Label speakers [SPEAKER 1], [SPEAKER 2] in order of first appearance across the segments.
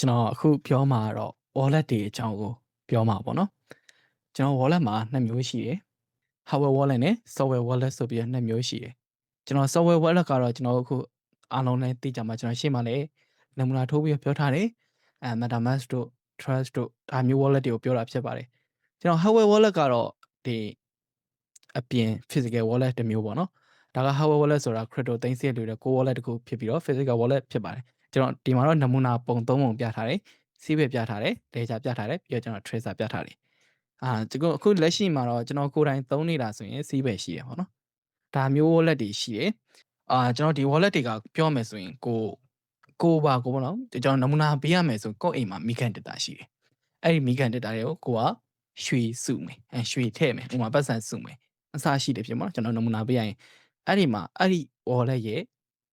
[SPEAKER 1] ကျွန်တော်အခုပြောမှာကတော့ wallet တွေအကြောင်းကိုပြောမှာပေါ့နော်ကျွန်တော် wallet မှာနှစ်မျိုးရှိတယ် hardware wallet နဲ့ software wallet ဆိုပြီးတော့နှစ်မျိုးရှိတယ်ကျွန်တော် software wallet ကတော့ကျွန်တော်အခုအားလုံးလည်းသိကြမှာကျွန်တော်ရှေ့မှာလည်းနမူနာထိုးပြီးပြောထားတယ်အဲ metamask တို့ trust တို့ဒါမျိုး wallet တွေကိုပြောတာဖြစ်ပါတယ်ကျွန်တော် hardware wallet ကတော့ဒီအပြင် physical wallet တစ်မျိုးပေါ့နော်ဒါက hardware wallet ဆိုတာ crypto သိမ်းဆည်းလို့တဲ့ core wallet တစ်ခုဖြစ်ပြီးတော့ physical wallet ဖြစ်ပါတယ် ကျွန်တော်ဒီမှာတော့နမူနာပုံသုံးပုံပြထားတယ်စီးပဲပြထားတယ်ဒေတာပြထားတယ်ပြီးတော့ကျွန်တော် tracer ပြထားတယ်အာကျွန်တော်အခုလက်ရှိမှာတော့ကျွန်တော်ကိုယ်တိုင်သုံးနေတာဆိုရင်စီးပဲရှိရပါတော့ဒါမျိုး wallet တွေရှိတယ်အာကျွန်တော်ဒီ wallet တွေကပြောမယ်ဆိုရင်ကိုကိုပါကိုပေါ့နော်ကျွန်တော်နမူနာပေးရမယ်ဆိုကိုယ့်အိမ်မှာမိကန်တက်တာရှိတယ်အဲ့ဒီမိကန်တက်တာတွေကိုကိုကရွှေစုမယ်အဲရွှေထည့်မယ်ဥပမာပတ်စံစုမယ်အစားရှိတယ်ဖြစ်မှာကျွန်တော်နမူနာပေးရရင်အဲ့ဒီမှာအဲ့ဒီ wallet ရဲ့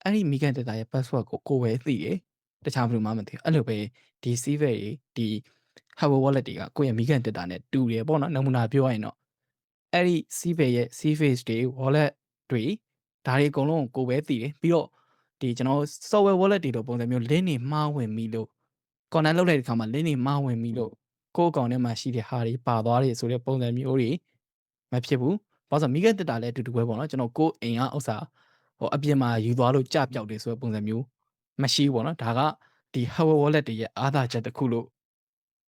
[SPEAKER 1] အဲ့ဒီမိကန်တက်တာရဲ့ password ကိုကိုပဲသိတယ်တခြားဘယ်သူမှမသိဘူးအဲ့လိုပဲဒီ CV တွေဒီ hardware wallet တွေကကိုယ့်ရဲ့မိကန်တက်တာနဲ့တူတယ်ပေါ့နော်နမူနာပြောရရင်တော့အဲ့ဒီ CV ရဲ့ CFace တွေ wallet တွေဒါတွေအကုန်လုံးကိုပဲသိတယ်ပြီးတော့ဒီကျွန်တော် software wallet တွေလိုပုံစံမျိုး link တွေမှားဝင်ပြီးလို့ content လုပ်တဲ့အခါမှာ link တွေမှားဝင်ပြီးလို့ကိုယ့်အကောင့်ထဲမှာရှိတဲ့ဟာတွေပါသွားတယ်ဆိုတဲ့ပုံစံမျိုးတွေမဖြစ်ဘူး။ဘာလို့ဆိုမိခဲ့တက်တာလည်းအတူတူပဲပေါ့နော်ကျွန်တော်ကိုယ်အိမ်ကဥစ္စာ ဟိုအပြင်မှာယူသွားလို့ကြပြောက်တယ်ဆိုတဲ့ပုံစံမျိုးမရှိဘူးပေါ့နော်ဒါကဒီ hardware wallet တွေရဲ့အားသာချက်တစ်ခုလို့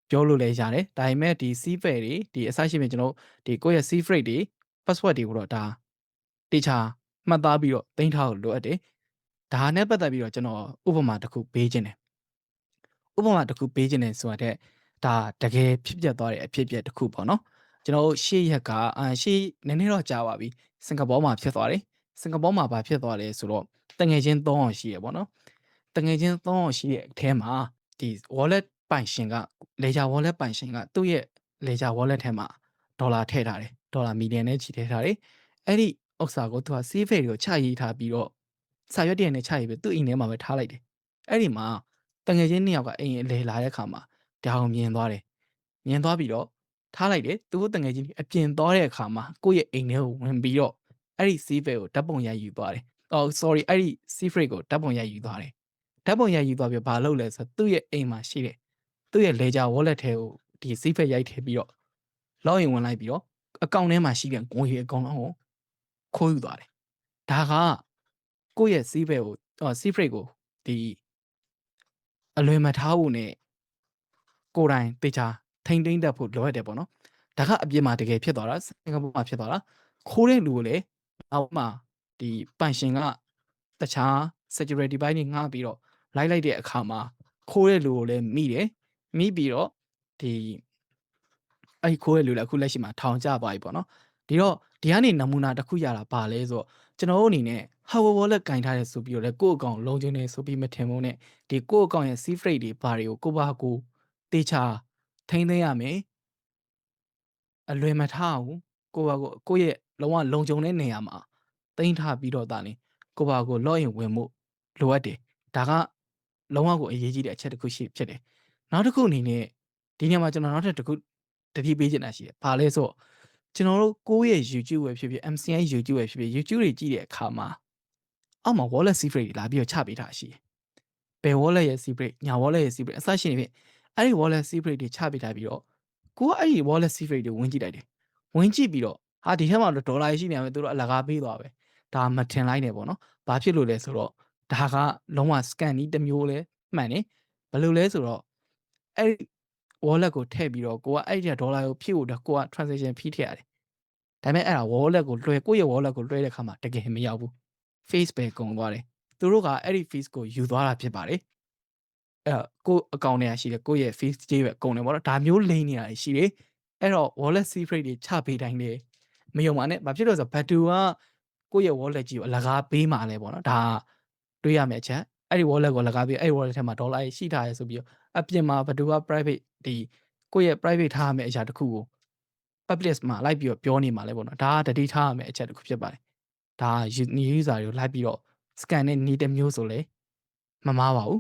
[SPEAKER 1] ပြောလို့လည်းရတယ်ဒါပေမဲ့ဒီ C file တွေဒီအစရှိမြကျွန်တော်ဒီကိုယ့်ရဲ့ C phrase တွေ password တွေကိုတော့ဒါတေချာမှတ်သားပြီးတော့တင်ထားလို့လိုအပ်တယ်ဒါနဲ့ပတ်သက်ပြီးတော့ကျွန်တော်ဥပမာတစ်ခုပေးခြင်းတယ်ဥပမာတစ်ခုပေးခြင်းတယ်ဆိုတာတဲ့ဒါတကယ်ဖြစ်ပျက်သွားတဲ့အဖြစ်အပျက်တစ်ခုပေါ့နော်ကျွန်တော်ရှေ့ရက်ကအာရှေ့နည်းနည်းတော့ကြာပါပြီစင်ကာပူမှာဖြစ်သွားတယ် စင်ကာပူမှာဘာဖြစ်သွားလဲဆိုတော့တငယ်ချင်း၃အောင်ရှိရပေါ့နော်တငယ်ချင်း၃အောင်ရှိတဲ့အထဲမှာဒီ wallet ပိုင်ရှင်က ledger wallet ပိုင်ရှင်ကသူ့ရဲ့ ledger wallet ထဲမှာဒေါ်လာထည့်ထားတယ်ဒေါ်လာမီလီယံနဲ့ချီထည့်ထားတယ်အဲ့ဒီဥစ္စာကိုသူက save တွေကိုချရေးထားပြီးတော့စာရွက်တည်းနဲ့ချရေးပြီးသူ့အိမ်ထဲမှာပဲထားလိုက်တယ်အဲ့ဒီမှာတငယ်ချင်းနှစ်ယောက်ကအိမ်အလဲလာတဲ့ခါမှာဒါအောင်မြင်သွားတယ်မြင်သွားပြီးတော့ထားလိုက်တယ်သူတို့တငယ်ချင်းအပြင်သွားတဲ့အခါမှာကိုယ့်ရဲ့အိမ်ထဲကိုဝင်ပြီးတော့ အဲ့ဒီ save ကိုဓာတ်ပုံရိုက်ယူသွားတယ်အော် sorry အဲ့ဒီ secret ကိုဓာတ်ပုံရိုက်ယူသွားတယ်ဓာတ်ပုံရိုက်ယူသွားပြီးဘာလုပ်လဲဆိုတော့သူ့ရဲ့အိမ်မှာရှိတဲ့သူ့ရဲ့ ledger wallet ထဲကိုဒီ secret ရိုက်ထည့်ပြီးတော့ login ဝင်လိုက်ပြီးတော့အကောင့်ထဲမှာရှိတဲ့ငွေအကောင့်လုံးကိုခိုးယူသွားတယ်ဒါကကိုယ့်ရဲ့ secret ကိုအော် secret ကိုဒီအလွယ်မထားဖို့ ਨੇ ကိုယ်တိုင်တေချာထိမ့်သိမ့်တတ်ဖို့လိုအပ်တယ်ပေါ့နော်ဒါကအပြင်မှာတကယ်ဖြစ်သွားတာစင်ကာပူမှာဖြစ်သွားတာခိုးတဲ့လူကိုလည်း နောက်မှဒီပန်ရှင်ကတခြား security ဘိုင်းတွေငှားပြီးတော့လိုက်လိုက်တဲ့အခါမှာခိုးတဲ့လူကိုလည်းမိတယ်မိပြီးတော့ဒီအဲ့ခိုးတဲ့လူလည်းအခုလက်ရှိမှာထောင်ကျသွားပြီပေါ့နော်ဒီတော့ဒီကနေနမူနာတစ်ခုရတာပါလဲဆိုတော့ကျွန်တော်တို့အနေနဲ့ Hardware Wallet ကင်ထားတယ်ဆိုပြီးတော့လည်းကိုယ့်အကောင့်လုံးချင်းနေဆိုပြီးမထင်ဘူးနဲ့ဒီကိုယ့်အကောင့်ရဲ့ C phrase တွေဘာတွေကိုကိုပါကိုတေချာထိမ့်သိမ်းရမယ်အလွယ်မထားဘူးကိုပါကိုကိုယ့်ရဲ့ လုံးဝလုံခြုံတဲ့နေရာမှာတင်ထားပြီးတော့ဒါလင်းကိုပါကို login ဝင်မှုလိုအပ်တယ်ဒါကလုံးဝကိုအရေးကြီးတဲ့အချက်တစ်ခုရှိဖြစ်တယ်နောက်တစ်ခုအနေနဲ့ဒီနေရာမှာကျွန်တော်နောက်ထပ်တစ်ခုတတိပေးချင်တာရှိတယ်ဘာလဲဆိုတော့ကျွန်တော်တို့ကိုယ့်ရဲ့ YouTube ပဲဖြစ်ဖြစ် MCN YouTube ပဲဖြစ်ဖြစ် YouTube တွေကြည့်တဲ့အခါမှာအောက်မှာ wallet secret တွေလာပြီးတော့ချပေးထားရှိတယ်ဘယ် wallet ရဲ့ secret ညာ wallet ရဲ့ secret အစရှိနေဖြင့်အဲ့ဒီ wallet secret တွေချပေးထားပြီးတော့ကိုကအဲ့ဒီ wallet secret တွေဝင်ကြည့်လိုက်တယ်ဝင်ကြည့်ပြီးတော့ ဟာဒီထဲမှာတော့ဒေါ်လာရှိနေရမယ်သူတို့အလကားပေးသွားပဲဒါမထင်လိုက်နဲ့ပေါ့နော်ဘာဖြစ်လို့လဲဆိုတော့ဒါကလုံးဝ scan နီးတစ်မျိုးလဲမှန်တယ်ဘယ်လိုလဲဆိုတော့အဲ့ဒီ wallet ကိုထည့်ပြီးတော့ကိုကအဲ့ဒီဒေါ်လာကိုဖြည့်ဖို့တော့ကိုက transaction ဖြည့်ထည့်ရတယ်ဒါပေမဲ့အဲ့ဒါ wallet ကိုလွှဲကိုယ့်ရဲ့ wallet ကိုလွှဲတဲ့ခါမှာတကယ်မရောက်ဘူး face ပဲကုန်သွားတယ်သူတို့ကအဲ့ဒီ face ကိုယူသွားတာဖြစ်ပါတယ်အဲ့ကိုအကောင့်ထဲရှိတယ်ကိုယ့်ရဲ့ face ကြေးပဲကုန်တယ်ပေါ့နော်ဒါမျိုးလိမ့်နေတာရှိတယ်အဲ့တော့ wallet secret တွေချပေးတိုင်းလေ မယုံပါနဲ့ဘာဖြစ်လို့ဆိုတော့ဘတ်တူကကိုယ့်ရဲ့ wallet ကြီးကိုအလကားပေးမှလဲပေါ့နော်ဒါတွေးရမယ့်အချက်အဲ့ဒီ wallet ကိုလကားပေးအဲ့ဒီ wallet ထဲမှာဒေါ်လာရှိထားရဲဆိုပြီးတော့အပြင်မှာဘတ်တူက private ဒီကိုယ့်ရဲ့ private ထားရမယ့်အရာတစ်ခုကို public မှာလိုက်ပြီးတော့ပြောနေမှာလဲပေါ့နော်ဒါကတတိထားရမယ့်အချက်တစ်ခုဖြစ်ပါတယ်ဒါ user တွေကိုလိုက်ပြီးတော့ scan နဲ့နေတစ်မျိုးဆိုလဲမမားပါဘူး